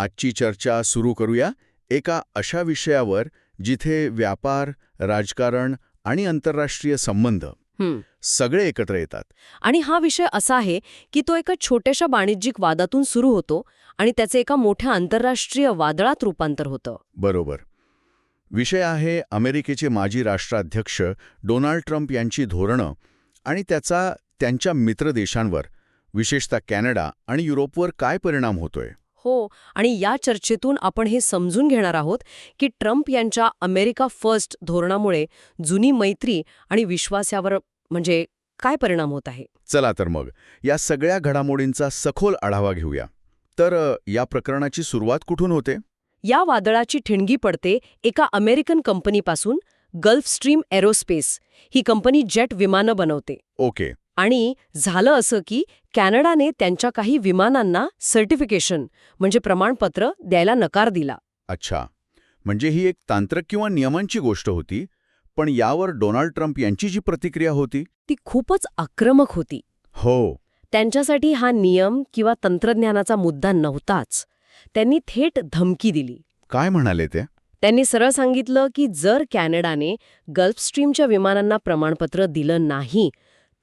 आजची चर्चा सुरू करूया. एका अशा विषयावर जिथे व्यापार राजकारण आणि आंतरराष्ट्रीय संबंध. सगळे एकत्र येतात. आणि हा विषय असा आहे की तो एका छोट्याशा वाणिज्यिक वादातून सुरू होतो आणि त्याचे एका मोठ्या आंतरराष्ट्रीय वादळात रूपांतर होतं. बरोबर. विषय आहे अमेरिकेचे माजी राष्ट्राध्यक्ष डोनाल्ड ट्रम्प यांची धोरणं आणि त्याचा त्यांच्या मित्र देशांवर विशेषतः कॅनडा आणि युरोपवर काय परिणाम होतोय. हो आणि या चर्चेतून आपण हे समजून घेणार आहोत की ट्रम्प यांच्या अमेरिका फर्स्ट धोरणामुळे जुनी मैत्री आणि विश्वास यावर म्हणजे काय परिणाम होत आहे? चला तर मग या सगळ्या घडामोडींचा सखोल आढावा घेऊया. तर या प्रकरणाची सुरुवात कुठून होते? या वादळाची ठिणगी पडते एका अमेरिकन कंपनीपासून गल्फ स्ट्रीम एरोस्पेस ही कंपनी जेट विमानं बनवते. ओके. आणि झालं असं की कॅनडाने त्यांच्या काही विमानांना सर्टिफिकेशन म्हणजे प्रमाणपत्र द्यायला नकार दिला. अच्छा. म्हणजे ही एक तांत्रिक किंवा नियमांची गोष्ट होती पण यावर डोनाल्ड ट्रम्प यांची जी प्रतिक्रिया होती? ती खूपच आक्रमक होती. हो. त्यांच्यासाठी हा नियम किंवा तंत्रज्ञानाचा मुद्दा नव्हताच. त्यांनी थेट धमकी दिली. काय म्हणाले ते? त्यांनी सरळ सांगितलं की जर कॅनडाने गल्फ स्ट्रीमच्या विमानांना प्रमाणपत्र दिलं नाही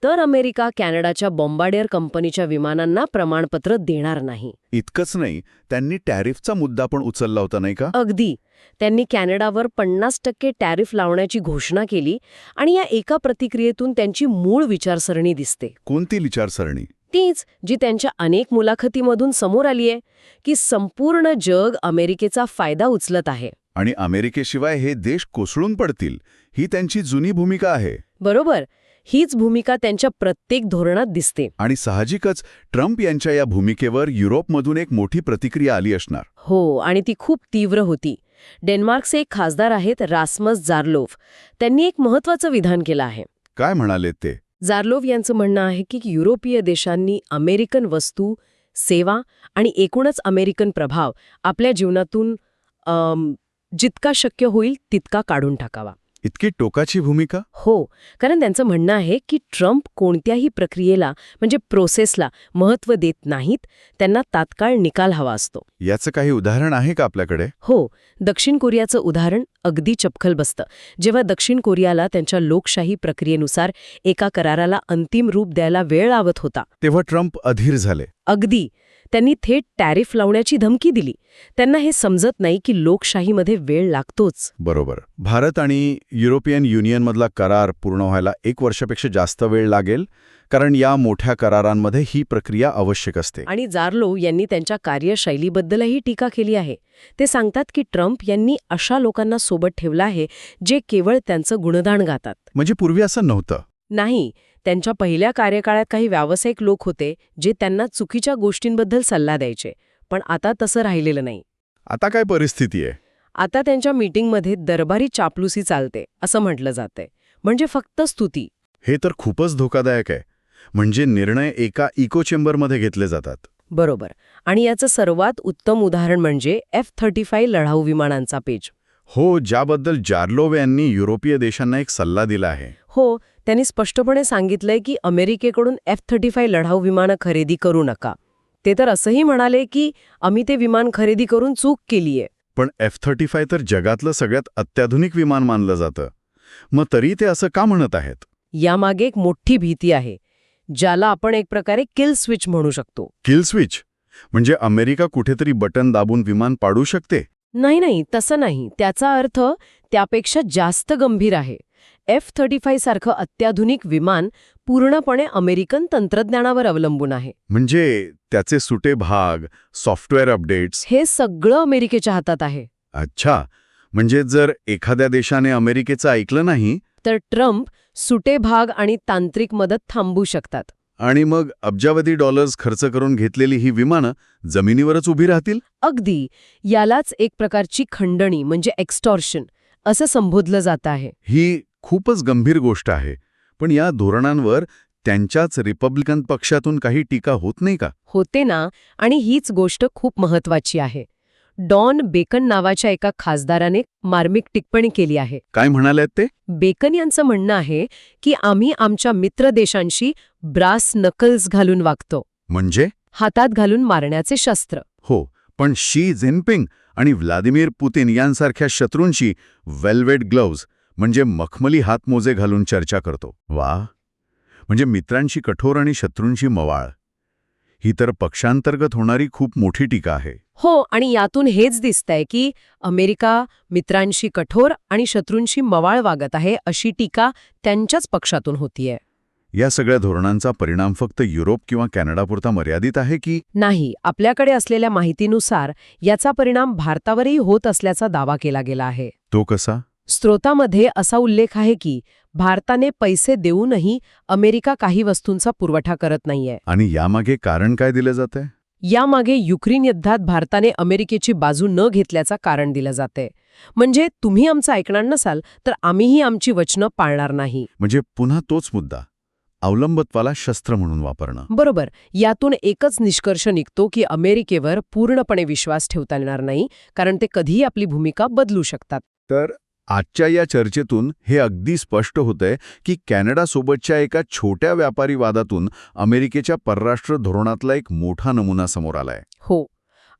तर अमेरिका कॅनडाच्या बॉम्बार्डियर कंपनीच्या विमानांना प्रमाणपत्र देणार नाही. इतकंच नाही त्यांनी टॅरिफचा मुद्दा पण उचलला होता नाही का? अगदी. त्यांनी कॅनडावर पन्नास टक्के टॅरिफ लावण्याची घोषणा केली आणि या एका प्रतिक्रियेतून त्यांची मूळ विचारसरणी दिसते. कोणती विचारसरणी? तीच जी त्यांच्या अनेक मुलाखतीमधून समोर आलीये की संपूर्ण जग अमेरिकेचा फायदा उचलत आहे. आणि अमेरिकेशिवाय हे देश कोसळून पडतील ही त्यांची जुनी भूमिका आहे. बरोबर. हीच भूमिका त्यांच्या प्रत्येक धोरणात दिसते. आणि साहजिकच ट्रम्प यांच्या या भूमिकेवर युरोपमधून एक मोठी प्रतिक्रिया आली असणार. हो आणि ती खूप तीव्र होती. डेन्मार्कचे एक खासदार आहेत रासमस जार्लोफ त्यांनी एक महत्वाचं विधान केलं आहे. काय म्हणाले ते? जार्लोव यांचं म्हणणं आहे की युरोपीय देशांनी अमेरिकन वस्तू सेवा आणि एकूणच अमेरिकन प्रभाव आपल्या जीवनातून जितका शक्य होईल तितका काढून टाकावा. इतकी टोकाची भूमिका? हो कारण त्यांचं म्हणणं आहे की ट्रम्प कोणत्याही प्रक्रियेला म्हणजे प्रोसेसला महत्त्व देत नाहीत त्यांना तात्काळ निकाल हवा असतो. याचं काही उदाहरण आहे का आपल्याकडे? हो दक्षिण कोरियाचं उदाहरण अगदी चपखल बसतं. जेव्हा दक्षिण कोरियाला त्यांच्या लोकशाही प्रक्रियेनुसार एका कराराला अंतिम रूप द्यायला वेळ लावत होता. तेव्हा ट्रम्प अधीर झाले. अगदी. त्यांनी थेट टॅरिफ लावण्याची धमकी दिली. त्यांना हे समजत नाही की लोकशाहीमध्ये वेळ लागतोच. बरोबर. भारत आणि युरोपियन युनियनमधला करार पूर्ण व्हायला एक वर्षापेक्षा जास्त वेळ लागेल कारण या मोठ्या करारांमध्ये ही प्रक्रिया आवश्यक असते. आणि जार्लो यांनी त्यांच्या कार्यशैलीबद्दलही टीका केली आहे. ते सांगतात की ट्रम्प यांनी अशा लोकांना सोबत ठेवलं आहे जे केवळ त्यांचं गुणगान गातात. म्हणजे पूर्वी असं नव्हतं. नाही त्यांच्या पहिल्या कार्यकाळात काही व्यावसायिक लोक होते जे त्यांना चुकीच्या गोष्टींबद्दल सल्ला द्यायचे. पण आता तसं राहिलेलं नाही. आता काय परिस्थिती आहे? आता त्यांच्या मीटिंगमध्ये दरबारी चापलुसी चालते असं म्हटलं जातंय. म्हणजे फक्त स्तुती. हे तर खूपच धोकादायक आहे. म्हणजे निर्णय एका इको चेंबरमध्ये घेतले जातात. बरोबर. आणि याचं सर्वात उत्तम उदाहरण म्हणजे एफ थर्टी फाय लढाऊ विमानांचा पेज हो ज्याबद्दल जार्लोव यांनी युरोपीय देशांना एक सल्ला दिला आहे. हो त्यांनी स्पष्टपणे सांगितलंय की अमेरिकेकडून एफ थर्टी फाय लढाऊ विमानं खरेदी करू नका. ते तर असंही म्हणाले की आम्ही ते विमान खरेदी करून चूक केलीये. पण एफ थर्टी फाय तर जगातलं सगळ्यात अत्याधुनिक विमान मानलं जातं. मग तरी ते असं का म्हणत आहेत? यामागे एक मोठी भीती आहे ज्याला आपण एक प्रकारे किल स्विच म्हणू शकतो. Kill switch? म्हणजे अमेरिका कुठेतरी बटन दाबून विमान पाडू शकते? नाही नाही तसं नाही. त्याचा अर्थ त्यापेक्षा जास्त गंभीर आहे. एफ थर्टी फाय सारखं अत्याधुनिक विमान पूर्णपणे अमेरिकन तंत्रज्ञानावर अवलंबून आहे. म्हणजे त्याचे सुटे भाग सॉफ्टवेअर अपडेट्स? हे सगळं अमेरिकेच्या हातात आहे. अच्छा. म्हणजे जर एखाद्या देशाने अमेरिकेचं ऐकलं नाही? तर ट्रम्प सुटे भाग आणि तांत्रिक मदत थांबू शकतात. आणि मग अब्जावधी डॉलर्स खर्च करून घेतलेली ही विमानं जमिनीवरच उभी राहतील? अगदी. यालाच एक प्रकारची खंडणी म्हणजे एक्स्टॉर्शन असं संबोधलं जात आहे. ही खूपच गंभीर गोष्ट आहे. पण या धोरणांवर त्यांच्याच रिपब्लिकन पक्षातून काही टीका होत नाही का? होते ना. आणि हीच गोष्ट खूप महत्वाची आहे. डॉन बेकन नावाच्या एका खासदाराने मार्मिक टिप्पणी केली आहे. काय म्हणालेत ते? बेकन यांचं म्हणणं आहे की आम्ही आमच्या मित्र देशांशी ब्रास नकल्स घालून वागतो. म्हणजे? हातात घालून मारण्याचे शस्त्र. हो. पण शी जिनपिंग आणि व्लादिमीर पुतिन यांसारख्या शत्रूंशी वेल्वेट ग्लोव्ज म्हणजे मखमली हातमोजे घालून चर्चा करतो. वा. म्हणजे मित्रांशी कठोर आणि शत्रूंशी मवाळ. ही तर पक्षांतर्गत होणारी खूप मोठी टीका आहे. हो आणि यातून हेच दिसतंय की अमेरिका मित्रांशी कठोर आणि शत्रूंशी मवाळ वागत आहे अशी टीका त्यांच्याच पक्षातून होतीये. या सगळ्या धोरणांचा परिणाम फक्त युरोप किंवा कॅनडापुरता मर्यादित आहे की? नाही आपल्याकडे असलेल्या माहितीनुसार याचा परिणाम भारतावरही होत असल्याचा दावा केला गेला आहे. तो कसा? स्त्रोतामध्ये असा उल्लेख आहे की भारताने पैसे देऊनही अमेरिका काही वस्तूंचा पुरवठा करत नाहीये. आणि यामागे कारण काय दिलं जातंय? यामागे युक्रेन युद्धात भारताने अमेरिकेची बाजू न घेतल्याचा कारण दिलं जाते म्हणजे तुम्ही आमचं ऐकणार नसाल तर आम्हीही आमची वचनं पाळणार नाही. म्हणजे पुन्हा तोच मुद्दा. अवलंबत्वाला शस्त्र म्हणून वापरणं. बरोबर. यातून एकच निष्कर्ष निघतो की अमेरिकेवर पूर्णपणे विश्वास ठेवता येणार नाही कारण ते कधीही आपली भूमिका बदलू शकतात. तर आजच्या या चर्चेतून हे अगदी स्पष्ट होतंय की कॅनडासोबतच्या एका छोट्या व्यापारी वादातून अमेरिकेच्या परराष्ट्र धोरणातला एक मोठा नमुना समोर आलाय. हो.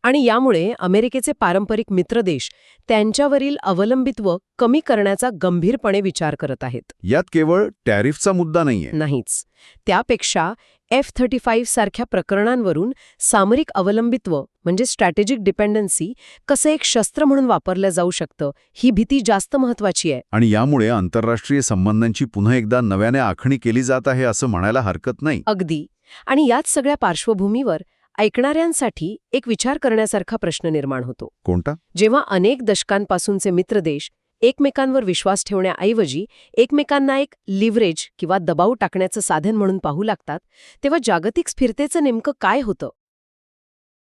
आणि यामुळे अमेरिकेचे पारंपरिक मित्रदेश त्यांच्यावरील अवलंबित्व कमी करण्याचा गंभीरपणे विचार करत आहेत. यात केवळ टॅरिफचा मुद्दा नाहीये. नाहीच. त्यापेक्षा एफ थर्टी फाईव्ह सारख्या प्रकरणांवरून सामरिक अवलंबित्व म्हणजे स्ट्रॅटेजिक डिपेंडन्सी कसं एक शस्त्र म्हणून वापरलं जाऊ शकतं ही भीती जास्त महत्वाची आहे. आणि यामुळे आंतरराष्ट्रीय संबंधांची पुन्हा एकदा नव्याने आखणी केली जात आहे असं म्हणायला हरकत नाही. अगदी. आणि याच सगळ्या पार्श्वभूमीवर ऐकणाऱ्यांसाठी एक विचार करण्यासारखा प्रश्न निर्माण होतो. कोणता? जेव्हा अनेक दशकांपासूनचे मित्रदेश एकमेकांवर विश्वास ठेवण्याऐवजी एकमेकांना एक लिव्हरेज किंवा दबाव टाकण्याचं साधन म्हणून पाहू लागतात तेव्हा जागतिक स्थिरतेचं नेमकं काय होतं?